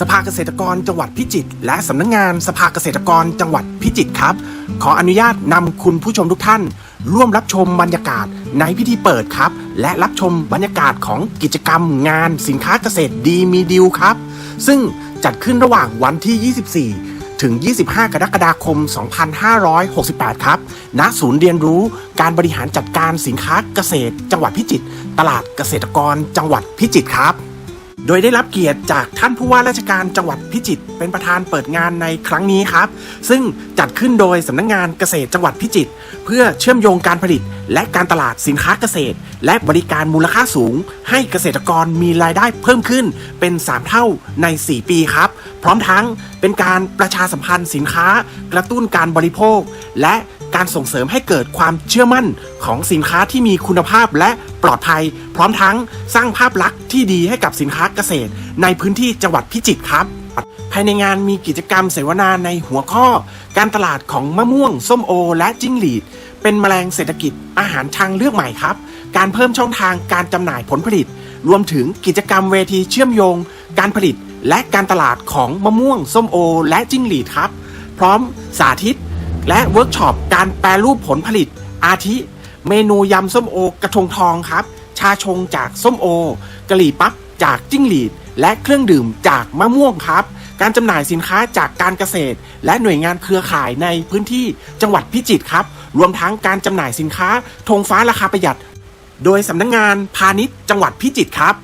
สภาเกษตรกรจังหวัดพิจิตรและสำนักงานสภาเกษตรกรจังหวัดพิจิตรครับ ขออนุญาตนำคุณผู้ชมทุกท่าน ร่วมรับชมบรรยากาศในพิธีเปิดครับ และรับชมบรรยากาศของกิจกรรมงานสินค้าเกษตรดีมีดิวครับ ซึ่งจัดขึ้นระหว่างวันที่ 24ถึง 25 กรกฎาคม 2568 ครับ ณ ศูนย์เรียนรู้การบริหารจัดการสินค้าเกษตร จังหวัดพิจิตร ตลาดเกษตรกร จังหวัดพิจิตรครับ โดยได้รับเกียรติจากท่านผู้ว่าราชการจังหวัดพิจิตรเป็นประธานเปิดงานในครั้งนี้ครับ ซึ่งจัดขึ้นโดยสำนักงงานเกษตรจังหวัดพิจิตรเพื่อเชื่อมโยงการผลิต และการตลาดสินค้าเกษตร และบริการมูลค่าสูง ให้เกษตรกรมีรายได้เพิ่มขึ้นเป็น 3 เท่าใน 4 ปีครับ พร้อมทั้งเป็นการประชาสัมพันธ์สินค้า กระตุ้นการบริโภค และ การส่งเสริมให้เกิดความเชื่อมั่นของสินค้าที่มีคุณภาพและปลอดภัย พร้อมทั้งสร้างภาพลักษณ์ที่ดีให้กับสินค้าเกษตร ในพื้นที่จังหวัดพิจิตรครับ ภายในงานมีกิจกรรมเสวนาในหัวข้อ การตลาดของมะม่วง ส้มโอ และจิ้งหรีด เป็นแมลงเศรษฐกิจอาหารทางเลือกใหม่ครับ การเพิ่มช่องทางการจำหน่ายผลผลิต รวมถึงกิจกรรมเวทีเชื่อมโยง การผลิตและการตลาดของมะม่วง ส้มโอ และจิ้งหรีดครับ พร้อมสาธิต และเวิร์กช็อปการแปรรูปผลผลิต อาทิ เมนูยำส้มโอกระทงทองครับ ชาชงจากส้มโอกะหรี่ปั๊บจากจิ้งหรีด และเครื่องดื่มจากมะม่วงครับ การจำหน่ายสินค้าจากการเกษตร และหน่วยงานเครือข่ายในพื้นที่จังหวัดพิจิตรครับ รวมทั้งการจำหน่ายสินค้าธงฟ้าราคาประหยัด โดยสำนักงงานพาณิชย์จังหวัดพิจิตรครับ